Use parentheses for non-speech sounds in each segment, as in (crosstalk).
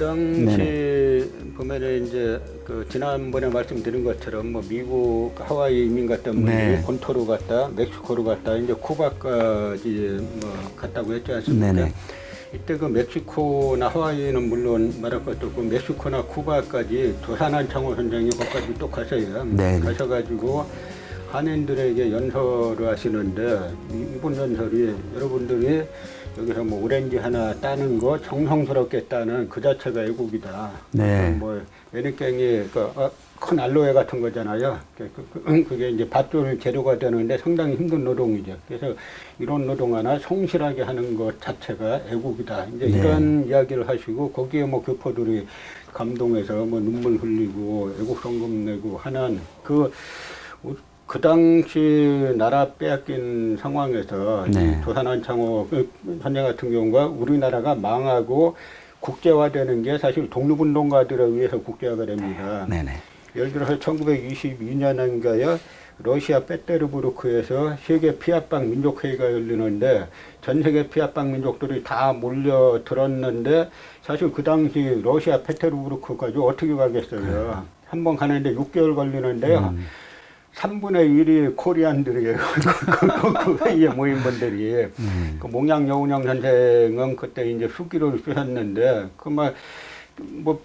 당시 보면은 이제 그 지난번에 말씀드린 것처럼 뭐 미국 하와이 이민 갔다 분들이 네. 본토로 갔다 멕시코로 갔다 이제 쿠바까지 뭐 갔다고 했지 않습니까? 네네. 이때 그 멕시코나 하와이는 물론 말할 것도 없고 멕시코나 쿠바까지 조산한 창호 선장이 거기까지 또 가셔요. 네네. 가셔가지고 한인들에게 연설을 하시는데 이- 이분 연설이 여러분들이 여기서 뭐 오렌지 하나 따는 거 정성스럽게 따는 그 자체가 애국이다. 네. 뭐 매니깽이 그, 어, 큰 알로에 같은 거잖아요. 그, 그, 그, 그게 이제 밭줄 재료가 되는데 상당히 힘든 노동이죠. 그래서 이런 노동 하나 성실하게 하는 것 자체가 애국이다. 이제 네. 이런 이야기를 하시고 거기에 뭐 교포들이 감동해서 뭐 눈물 흘리고 애국 성금 내고 하는 그 그 당시 나라 빼앗긴 상황에서 네. 이 조선한 창호 그 같은 경우가 우리나라가 망하고 국제화되는 게 사실 독립운동가들에 의해서 국제화가 됩니다. 네 네. 예를 들어서 1922년인가요? 러시아 페테르부르크에서 세계 피압방 민족회의가 열리는데 전 세계 피압방 민족들이 다 몰려 들었는데 사실 그 당시 러시아 페테르부르크까지 어떻게 가겠어요? 한번 가는데 6개월 걸리는데요. 3분의 1이 코리안들이에요. (laughs) 그, 그, 그 회의에 모인 분들이. 그 몽양 여운영 선생은 그때 이제 수기를 쓰셨는데, 그막 뭐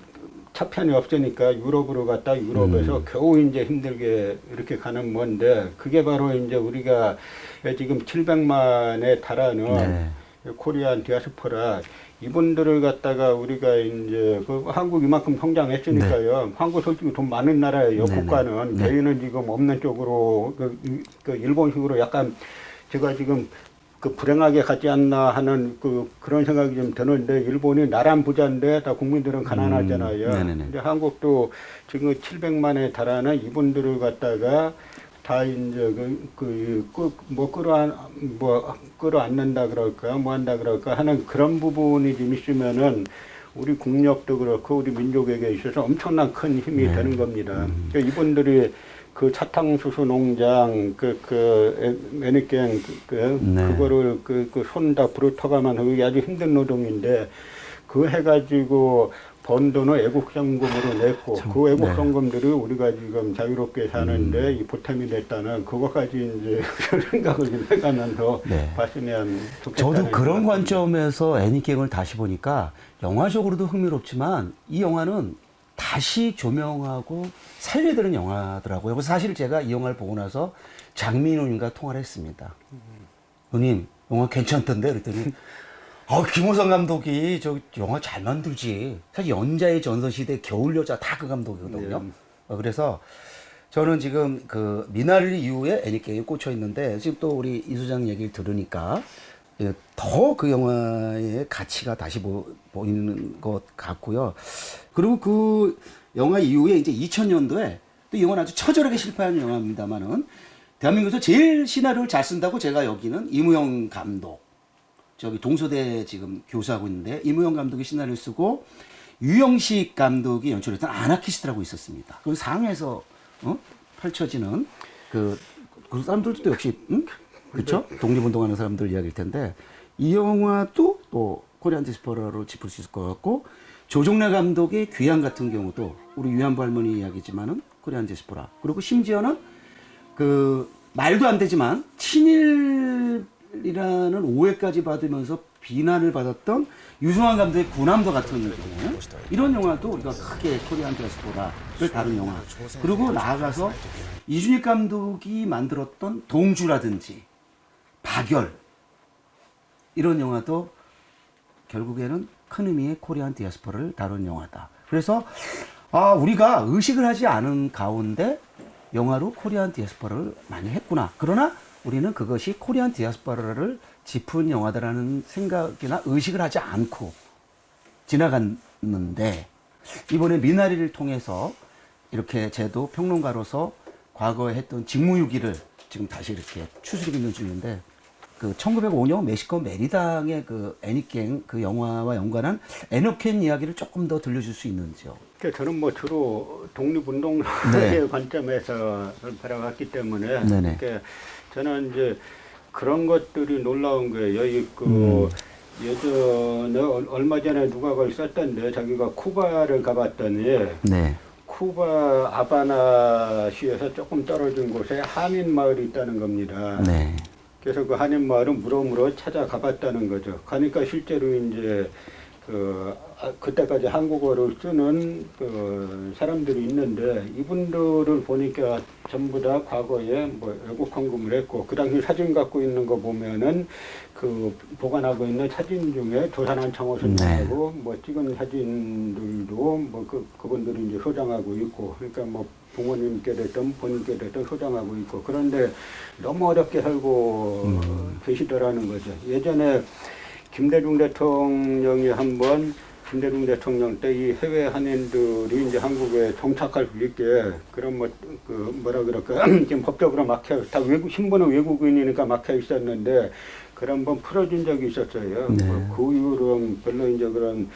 차편이 없으니까 유럽으로 갔다 유럽에서 겨우 이제 힘들게 이렇게 가는 건데, 그게 바로 이제 우리가 지금 700만에 달하는 네. 코리안 디아스포라 이분들을 갖다가 우리가 이제 그 한국 이만큼 성장했으니까요. 한국 솔직히 돈 많은 나라예요. 네네. 국가는 네. 저희는 지금 없는 쪽으로 그, 이- 그 일본식으로 약간 제가 지금 그 불행하게 가지 않나 하는 그 그런 생각이 좀 드는데 일본이 나란 부자인데 다 국민들은 가난하잖아요. 음, 네네네. 근데 한국도 지금 700만에 달하는 이분들을 갖다가 다 이제 그그뭐 끌어안 뭐 끌어안는다 그럴까 뭐 한다 그럴까 하는 그런 부분이 좀 있으면은 우리 국력도 그렇고 우리 민족에게 있어서 엄청난 큰 힘이 네. 되는 겁니다. 그러니까 이분들이 그 사탕수수 농장 그그 매니깽 그, 그 네. 그거를 그 그 손 다 부르터가만 하기 아주 힘든 노동인데 그 해가지고 번 돈을 애국성금으로 냈고 참, 그 네. 애국성금들이 우리가 지금 자유롭게 사는데 음. 이 보탬이 됐다는 그거까지 이제 (laughs) 생각을 좀 해가면서 네. 봤으면 좋겠다는 저도 그런. 관점에서 애니깽을 다시 보니까 영화적으로도 흥미롭지만 이 영화는 다시 조명하고 살려드는 영화더라고요. 그래서 사실 제가 이 영화를 보고 나서 장민우님과 통화를 했습니다. 누님, 영화 괜찮던데? 그랬더니, 아, 김호성 감독이 저 영화 잘 만들지. 사실 연자의 전서시대, 겨울여자 다 그 감독이거든요. 네. 어, 그래서 저는 지금 그 미나리 이후에 애니게임에 꽂혀 있는데 지금 또 우리 이 소장 얘기를 들으니까 더그 영화의 가치가 다시 보, 보이는 것 같고요. 그리고 그 영화 이후에 이제 2000년도에 또이 영화는 아주 처절하게 실패한 영화입니다만은 대한민국에서 제일 시나리오를 잘 쓴다고 제가 여기는 이무영 감독. 저기 동서대 지금 교수하고 있는데 이무영 감독이 시나리오를 쓰고 유영식 감독이 연출했던 아나키스트라고 있었습니다. 그 상에서 어? 펼쳐지는 그, 그 사람들도 역시 응? 그렇죠? 독립운동하는 사람들 이야기일 텐데 이 영화도 또 코리안 디스포라로 짚을 수 있을 것 같고 조종래 감독의 귀향 같은 경우도 우리 위안부 할머니 이야기지만은 코리안 디스포라 그리고 심지어는 그 말도 안 되지만 친일 이라는 오해까지 받으면서 비난을 받았던 유승환 감독의 군함도 같은 경우 이런 영화도 우리가 크게 코리안 디아스포라를 다룬 영화 그리고 나아가서 이준익 감독이 만들었던 동주라든지 박열 이런 영화도 결국에는 큰 의미의 코리안 디아스포라를 다룬 영화다. 그래서 아 우리가 의식을 하지 않은 가운데 영화로 코리안 디아스포라를 많이 했구나. 그러나 우리는 그것이 코리안 디아스포라를 짚은 영화다라는 생각이나 의식을 하지 않고 지나갔는데 이번에 미나리를 통해서 이렇게 제도 평론가로서 과거에 했던 직무유기를 지금 다시 이렇게 추스리고 있는 중인데 그 1905년 멕시코 메리당의 그 애니깽 그 영화와 연관한 애너켄 이야기를 조금 더 들려줄 수 있는지요? 그러니까 저는 뭐 주로 독립운동의 네. (laughs) 관점에서 바라봤기 때문에 네네. 그러니까 저는 이제 그런 것들이 놀라운 거예요. 이그 음. 예전에 얼- 얼마 전에 누가 그걸 썼던데 자기가 쿠바를 가봤더니 네. 쿠바 아바나시에서 조금 떨어진 곳에 한인 마을이 있다는 겁니다. 네. 그래서 그 한인 마을은 무럭무럭 찾아가 봤다는 거죠. 가니까 실제로 이제 그 아, 그때까지 한국어를 쓰는 그 사람들이 있는데 이분들을 보니까 전부 다 과거에 뭐 외국 헌금을 했고 그 당시 사진 갖고 있는 거 보면은 그 보관하고 있는 사진 중에 도산한 창호선하고 네. 뭐 찍은 사진들도 뭐 그 그분들이 이제 소장하고 있고 그러니까 뭐 부모님께 됐든 본인께 됐든 소장하고 있고 그런데 너무 어렵게 살고 계시더라는 거죠. 예전에 김대중 대통령이 한번 김대중 대통령 때 이 해외 한인들이 이제 한국에 정착할 수 있게 그런 뭐 그 뭐라 그럴까 (clears throat) 지금 법적으로 막혀 다 외국 신분은 외국인이니까 막혀 있었는데 그런 번 풀어준 적이 있었어요. 네. 뭐 그 이후로는 별로 이제 그런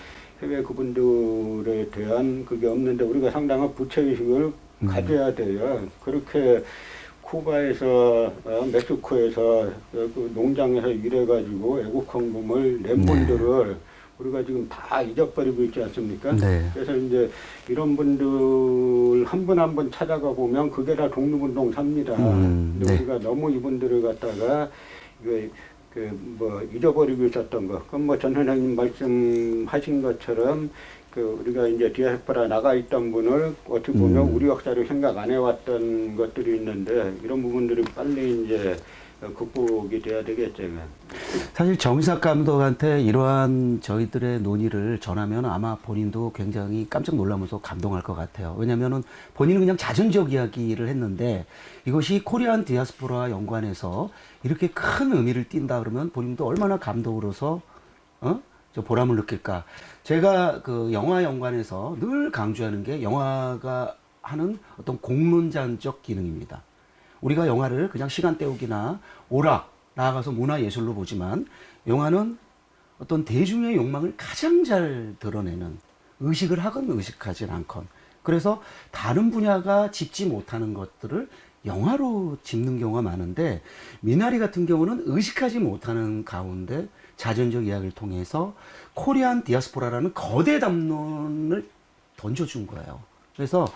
해외 그분들에 대한 그게 없는데 우리가 상당한 부채의식을 가져야 돼요. 그렇게 쿠바에서 어, 멕시코에서 어, 그 농장에서 일해가지고 애국 헌금을 낸 네. 분들을 우리가 지금 다 잊어버리고 있지 않습니까? 네. 그래서 이제 이런 분들 한 분 한 분 찾아가 보면 그게 다 독립운동 삽니다. 음, 근데 네. 우리가 너무 이분들을 갖다가 이거 그뭐 잊어버리고 있었던 거. 그럼 뭐전 선생님 말씀하신 것처럼 그 우리가 이제 디아스포라 나가 있던 분을 어떻게 보면 음. 우리 역사를 생각 안 해왔던 것들이 있는데 이런 부분들이 빨리 이제 극복이 돼야 되겠죠. 사실 정의삭 감독한테 이러한 저희들의 논의를 전하면 아마 본인도 굉장히 깜짝 놀라면서 감동할 것 같아요. 왜냐면은 본인은 그냥 자전적 이야기를 했는데 이것이 코리안 디아스포라 연관해서 이렇게 큰 의미를 띈다 그러면 본인도 얼마나 감동으로서 어? 저 보람을 느낄까. 제가 그 영화 연관에서 늘 강조하는 게 영화가 하는 어떤 공론장적 기능입니다. 우리가 영화를 그냥 시간 때우기나 오락 나아가서 문화예술로 보지만 영화는 어떤 대중의 욕망을 가장 잘 드러내는 의식을 하건 의식하진 않건 그래서 다른 분야가 짚지 못하는 것들을 영화로 짚는 경우가 많은데 미나리 같은 경우는 의식하지 못하는 가운데 자전적 이야기를 통해서 코리안 디아스포라라는 거대 담론을 던져준 거예요. 그래서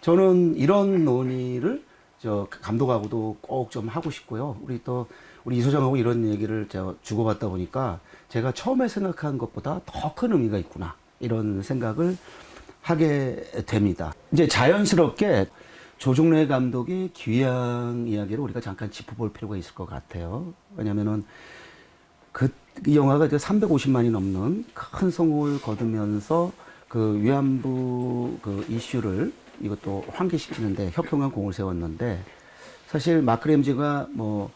저는 이런 논의를 저 감독하고도 꼭 좀 하고 싶고요. 우리 또 우리 이 소장하고 이런 얘기를 저 주고받다 보니까 제가 처음에 생각한 것보다 더 큰 의미가 있구나 이런 생각을 하게 됩니다. 이제 자연스럽게 조종래 감독의 귀향 이야기를 우리가 잠깐 짚어볼 필요가 있을 것 같아요. 왜냐면은 그, 이 영화가 이제 350만이 넘는 큰 성공을 거두면서 그 위안부 그 이슈를 이것도 환기시키는데 혁혁한 공을 세웠는데 사실 마크 램지가 뭐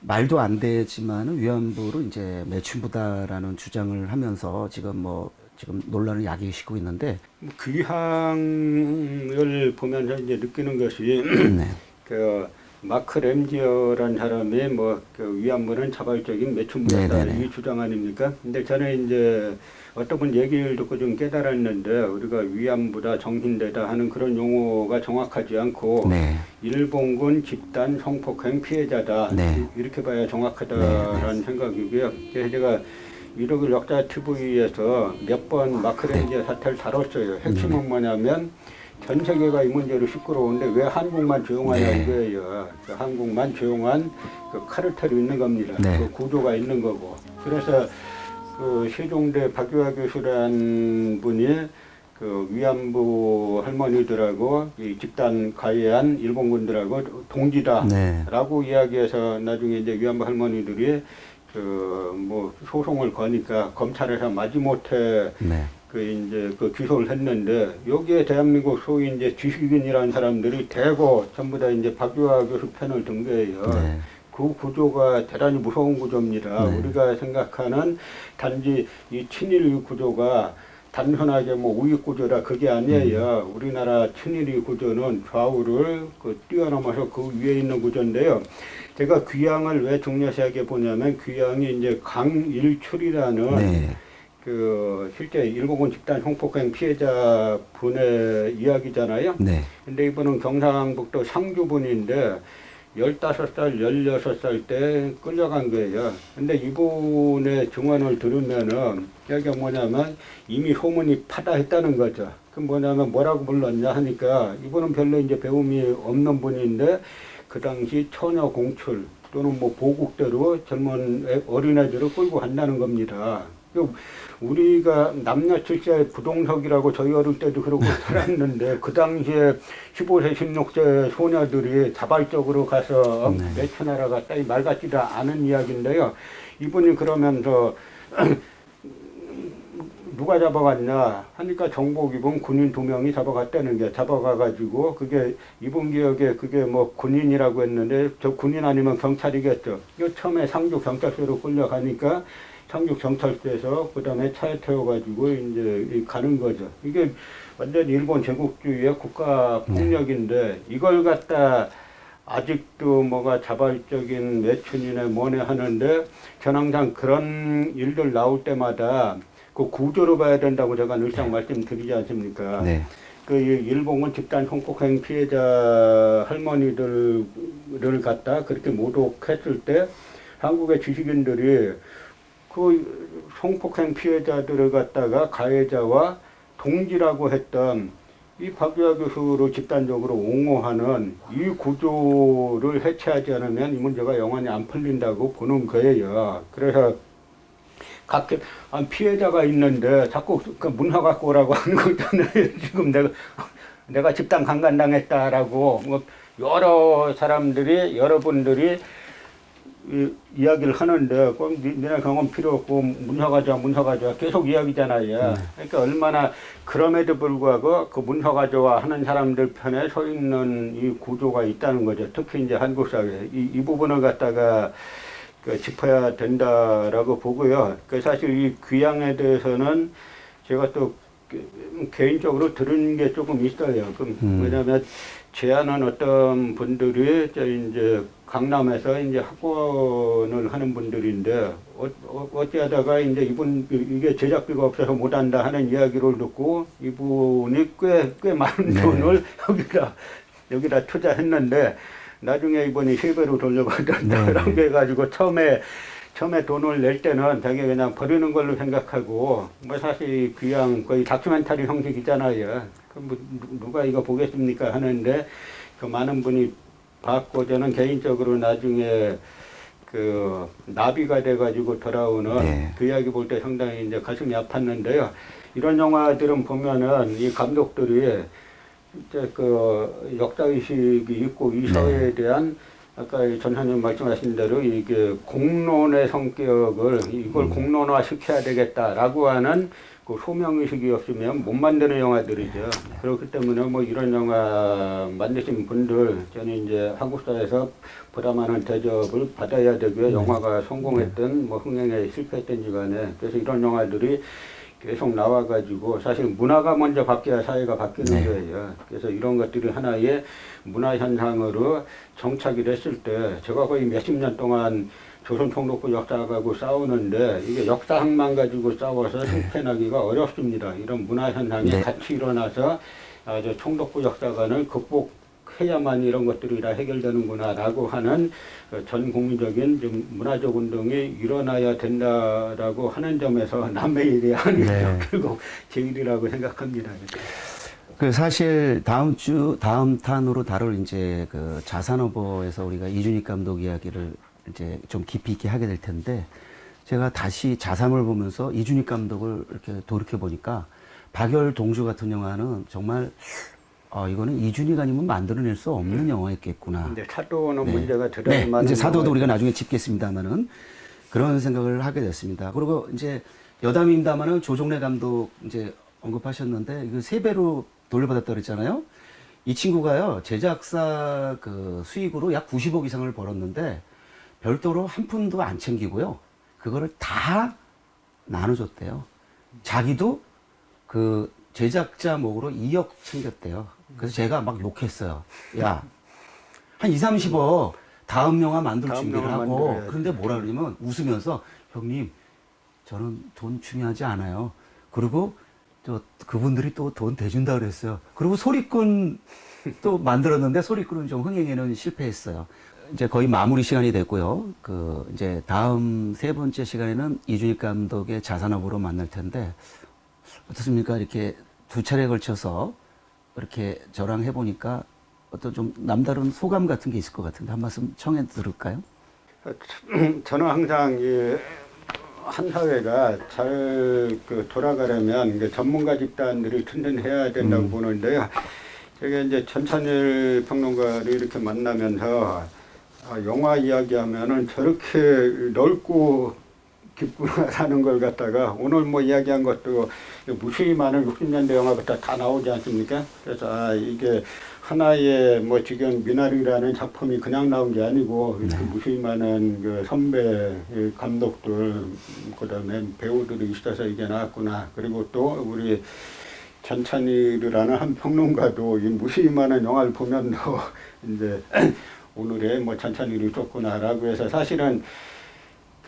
말도 안 되지만은 위안부로 이제 매춘부다라는 주장을 하면서 지금 뭐 지금 논란을 야기시키고 있는데 뭐 귀향을 보면서 이제 느끼는 것이 네. 그 마크 램지어란 사람이 뭐그 위안부는 자발적인 매춘부다 네네네. 이 주장 아닙니까? 근데 저는 이제 어떤 분 얘기를 듣고 좀 깨달았는데 우리가 위안부다 정신대다 하는 그런 용어가 정확하지 않고 네. 일본군 집단 성폭행 피해자다 네. 이렇게 봐야 정확하다라는 생각이고요. 그래서 제가 미러글 역사 TV에서 몇 번 마크 렌지의 사태를 다뤘어요. 핵심은 뭐냐면 전 세계가 이 문제로 시끄러운데 왜 한국만 조용하냐 네. 이거예요. 그 한국만 조용한 그 카르텔이 있는 겁니다. 네. 그 구조가 있는 거고. 그래서 그 세종대 박유화 교수란 분이 그 위안부 할머니들하고 이 집단 가해한 일본군들하고 동지다라고 네. 이야기해서 나중에 이제 위안부 할머니들이 그 뭐 소송을 거니까 검찰에서 마지못해 네. 그 이제 그 기소를 했는데 여기에 대한민국 소위 이제 지식인이라는 사람들이 대거 전부 다 이제 박유화 교수 편을 든 거예요. 네. 그 구조가 대단히 무서운 구조입니다. 네. 우리가 생각하는 단지 이 친일 구조가 단순하게 뭐 우익 구조라 그게 아니에요. 우리나라 친일 구조는 좌우를 그 뛰어넘어서 그 위에 있는 구조인데요. 제가 귀향을 왜 중요시하게 보냐면 귀향이 이제 강일출이라는 네. 그 실제 일본군 집단 성폭행 피해자 분의 이야기잖아요. 네. 근데 이분은 경상북도 상주분인데 15살, 16살 때 끌려간 거예요. 근데 이분의 증언을 들으면은 여기가 뭐냐면 이미 소문이 파다했다는 거죠. 그 뭐냐면 뭐라고 불렀냐 하니까 이분은 별로 이제 배움이 없는 분인데 그 당시 처녀 공출 또는 뭐 보국대로 젊은 애- 어린애들을 끌고 간다는 겁니다. 그 우리가 남녀 칠세 부동석이라고 저희 어릴 때도 그러고 (laughs) 살았는데 그 당시에 15세 16세 소녀들이 자발적으로 가서 네. 매춘하러 갔다 이 말 같지도 않은 이야기인데요. 이분이 그러면서 (clears throat) 누가 잡아갔냐 하니까 정복 입은 군인 두 명이 잡아갔다는 게 잡아가가지고 그게 이분 기억에 그게 뭐 군인이라고 했는데 저 군인 아니면 경찰이겠죠. 이 처음에 상주 경찰서로 끌려가니까 상주 경찰서에서 그 다음에 차에 태워가지고 이제 이 가는 거죠. 이게 완전 일본 제국주의의 국가 폭력인데 이걸 갖다 아직도 뭐가 자발적인 매춘이네 뭐네 하는데 저는 항상 그런 일들 나올 때마다 그 구조로 봐야 된다고 제가 늘상 말씀드리지 않습니까? 네. 그 이- 일본은 집단 성폭행 피해자 할머니들을 갖다 그렇게 모독했을 때 한국의 지식인들이 그 성폭행 피해자들을 갖다가 가해자와 동지라고 했던 이 박유아 교수를 집단적으로 옹호하는 이 구조를 해체하지 않으면 이 문제가 영원히 안 풀린다고 보는 거예요. 그래서 각 아, 피해자가 있는데 자꾸 그 문화 갖고 오라고 하는 거 있잖아요. (laughs) 지금 내가 내가 집단 강간당했다라고 뭐 여러 사람들이 여러분들이 이, 이야기를 하는데 꼭 니- 니네 경험 필요 없고 문화 가져와 문화 가져와 계속 이야기잖아요. 그러니까 얼마나 그럼에도 불구하고 그 문화 가져와 하는 사람들 편에 서 있는 이 구조가 있다는 거죠. 특히 이제 한국 사회 이, 이 부분을 갖다가 그 짚어야 된다라고 보고요. 그 사실 이 귀향에 대해서는 제가 또 개- 개인적으로 들은 게 조금 있어요. 그럼 음. 왜냐하면 제안한 어떤 분들이 저 이제 강남에서 이제 학원을 하는 분들인데 어, 어, 어찌하다가 이제 이분 이게 제작비가 없어서 못한다 하는 이야기를 듣고 이분이 꽤 꽤 많은 네. 돈을 (laughs) 여기다 여기다 투자했는데 나중에 이분이 세 배로 돌려받았다라고 네. 해가지고 처음에 처음에 돈을 낼 때는 되게 그냥 버리는 걸로 생각하고 뭐 사실 그냥 거의 다큐멘터리 형식이잖아요. 그뭐 누가 이거 보겠습니까 하는데 그 많은 분이 봤고 저는 개인적으로 나중에 그 나비가 돼가지고 돌아오는 네. 그 이야기 볼 때 상당히 이제 가슴이 아팠는데요. 이런 영화들은 보면은 이 감독들이 진짜 그 역사 의식이 있고 이 사회에 대한 아까 이 전사님 말씀하신 대로 이게 공론의 성격을 이걸 공론화 시켜야 되겠다라고 하는 그 소명 의식이 없으면 못 만드는 영화들이죠. 그렇기 때문에 뭐 이런 영화 만드신 분들 저는 이제 한국 사회에서 보다 많은 대접을 받아야 되고요. 영화가 성공했든 뭐 흥행에 실패했든지 간에 그래서 이런 영화들이 계속 나와가지고 사실 문화가 먼저 바뀌어야 사회가 바뀌는 네. 거예요. 그래서 이런 것들이 하나의 문화 현상으로 정착이 됐을 때 제가 거의 몇십 년 동안 조선 총독부 역사하고 싸우는데 이게 역사학만 가지고 싸워서 실패나기가 어렵습니다. 이런 문화 현상이 네. 같이 일어나서 아, 저 총독부 역사관을 극복 해야만 이런 것들이 다 해결되는구나라고 하는 그전 국민적인 좀 문화적 운동이 일어나야 된다라고 하는 점에서 (laughs) 남의 일이 아니라 네. 결국 제 일이라고 생각합니다. 그 사실 다음 주 다음 탄으로 다룰 이제 그 자산어버에서 우리가 이준익 감독 이야기를 이제 좀 깊이 있게 하게 될 텐데 제가 다시 자삼을 보면서 이준익 감독을 이렇게 돌이켜 보니까 박열 동주 같은 영화는 정말 어 이거는 이준익 아니면 만들어낼 수 없는 영화였겠구나. 근데 사도는 네. 문제가 네, 드러날 만한 이제 사도도. 우리가 나중에 짚겠습니다만은 그런 생각을 하게 됐습니다. 그리고 이제 여담입니다만은 조종래 감독 이제 언급하셨는데 이거 세 배로 돌려받았다 그랬잖아요. 이 친구가요 제작사 그 수익으로 약 90억 이상을 벌었는데 별도로 한 푼도 안 챙기고요. 그거를 다 나눠줬대요. 자기도 그 제작자 목으로 2억 챙겼대요. 그래서 제가 막 욕했어요. 야, 한 2, 30억 다음 영화 만들 다음 준비를 영화 하고 만들어야지. 그런데 뭐라 그러냐면 웃으면서 형님 저는 돈 중요하지 않아요. 그리고 저 그분들이 또 돈 대준다 그랬어요. 그리고 소리꾼 또 만들었는데 소리꾼은 좀 흥행에는 실패했어요. 이제 거의 마무리 시간이 됐고요. 그 이제 다음 세 번째 시간에는 이준익 감독의 자산업으로 만날 텐데 어떻습니까? 이렇게 두 차례에 걸쳐서 이렇게 저랑 해보니까 어떤 좀 남다른 소감 같은 게 있을 것 같은데 한 말씀 청해 들을까요? (clears throat) 저는 항상 이 한 사회가 잘 그 돌아가려면 전문가 집단들이 튼튼해야 된다고 보는데요. 제가 이제 전찬일 평론가를 이렇게 만나면서 아, 영화 이야기하면은 저렇게 넓고 깊구나라는 걸 갖다가 오늘 뭐 이야기한 것도 무수히 많은 60년대 영화부터 다 나오지 않습니까? 그래서 아 이게 하나의 뭐 지금 미나리라는 작품이 그냥 나온 게 아니고 이렇게 무수히 많은 그 선배 이 감독들 그다음에 배우들이 있어서 이게 나왔구나. 그리고 또 우리 전찬일이라는 한 평론가도 이 무수히 많은 영화를 보면서 (laughs) 이제 (clears throat) 오늘의 뭐 전찬일이 좋구나라고 해서 사실은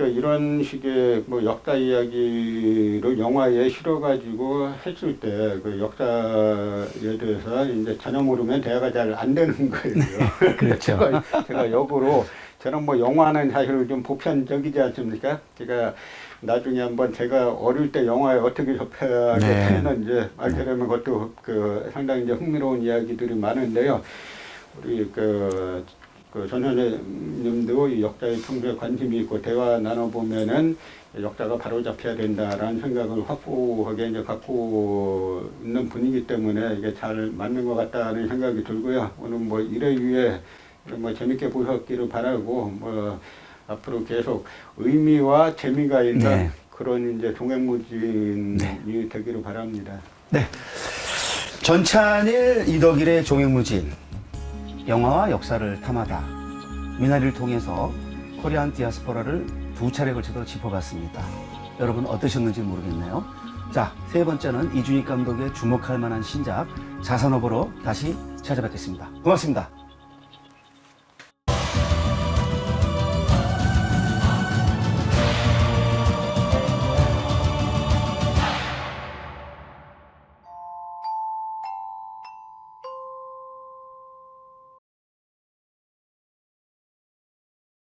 그 이런 식의 뭐 역사 이야기를 영화에 실어가지고 했을 때 그 역사에 대해서 이제 전혀 모르면 대화가 잘 안 되는 (laughs) 거예요. (laughs) 그렇죠. 제가, 제가 역으로 저는 뭐 영화는 사실 좀 보편적이지 않습니까? 제가 나중에 한번 제가 어릴 때 영화에 어떻게 접하게 네. 됐는지 알게 되면 그것도 그 상당히 이제 흥미로운 이야기들이 많은데요. 우리 그, 그 전현님도 이 역사에 평소에 관심이 있고 대화 나눠보면은 역사가 바로 잡혀야 된다라는 생각을 확고하게 이제 갖고 있는 분이기 때문에 이게 잘 맞는 것 같다는 생각이 들고요. 오늘 뭐 일회 위에 뭐 재밌게 보셨기를 바라고 뭐 앞으로 계속 의미와 재미가 있는 네. 그런 이제 종횡무진이 되기를 바랍니다. 네. 전찬일 이덕일의 종횡무진 영화와 역사를 탐하다 미나리를 통해서 코리안 디아스포라를 두 차례 걸쳐서 짚어봤습니다. 여러분 어떠셨는지 모르겠네요. 자, 세 번째는 이준익 감독의 주목할 만한 신작 자산업으로 다시 찾아뵙겠습니다. 고맙습니다.